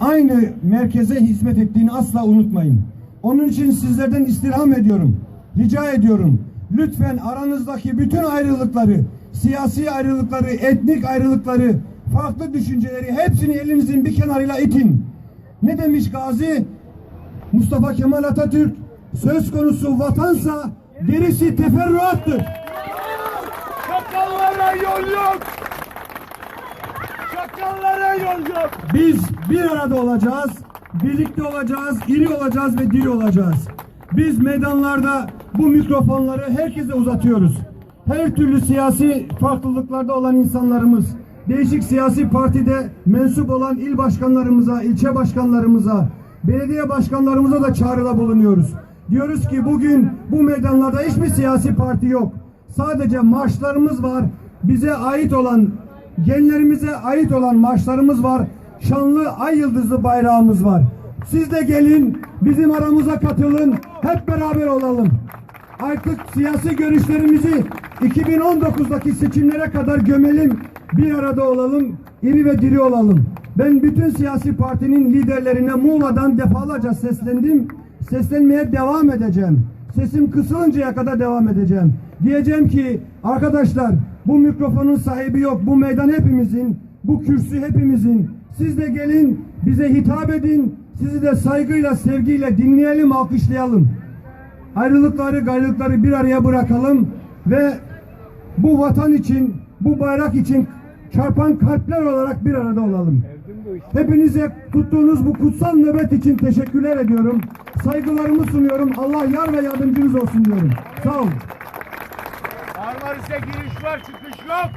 aynı merkeze hizmet ettiğini asla unutmayın. Onun için sizlerden istirham ediyorum. Rica ediyorum. Lütfen aranızdaki bütün ayrılıkları, siyasi ayrılıkları, etnik ayrılıkları, farklı düşünceleri hepsini elinizin bir kenarıyla itin. Ne demiş Gazi? Mustafa Kemal Atatürk söz konusu vatansa gerisi teferruattır. Çakallara yol yok. Çakallara yol. Biz bir arada olacağız, birlikte olacağız, iri olacağız ve diri olacağız. Biz meydanlarda bu mikrofonları herkese uzatıyoruz. Her türlü siyasi farklılıklarda olan insanlarımız, değişik siyasi partide mensup olan il başkanlarımıza, ilçe başkanlarımıza, belediye başkanlarımıza da çağrıda bulunuyoruz. Diyoruz ki bugün bu meydanlarda hiçbir siyasi parti yok. Sadece marşlarımız var. Bize ait olan genlerimize ait olan marşlarımız var. Şanlı ay yıldızlı bayrağımız var. Siz de gelin bizim aramıza katılın. Hep beraber olalım. Artık siyasi görüşlerimizi 2019'daki seçimlere kadar gömelim. Bir arada olalım. iri ve diri olalım. Ben bütün siyasi partinin liderlerine Muğla'dan defalarca seslendim. Seslenmeye devam edeceğim. Sesim kısılıncaya kadar devam edeceğim. Diyeceğim ki arkadaşlar bu mikrofonun sahibi yok. Bu meydan hepimizin. Bu kürsü hepimizin. Siz de gelin bize hitap edin. Sizi de saygıyla, sevgiyle dinleyelim, alkışlayalım. Ayrılıkları, gayrılıkları bir araya bırakalım ve bu vatan için, bu bayrak için çarpan kalpler olarak bir arada olalım. Hepinize tuttuğunuz bu kutsal nöbet için teşekkürler ediyorum. Saygılarımı sunuyorum. Allah yar ve yardımcınız olsun diyorum. Sağ olun. Marmaris'e giriş var çıkış yok.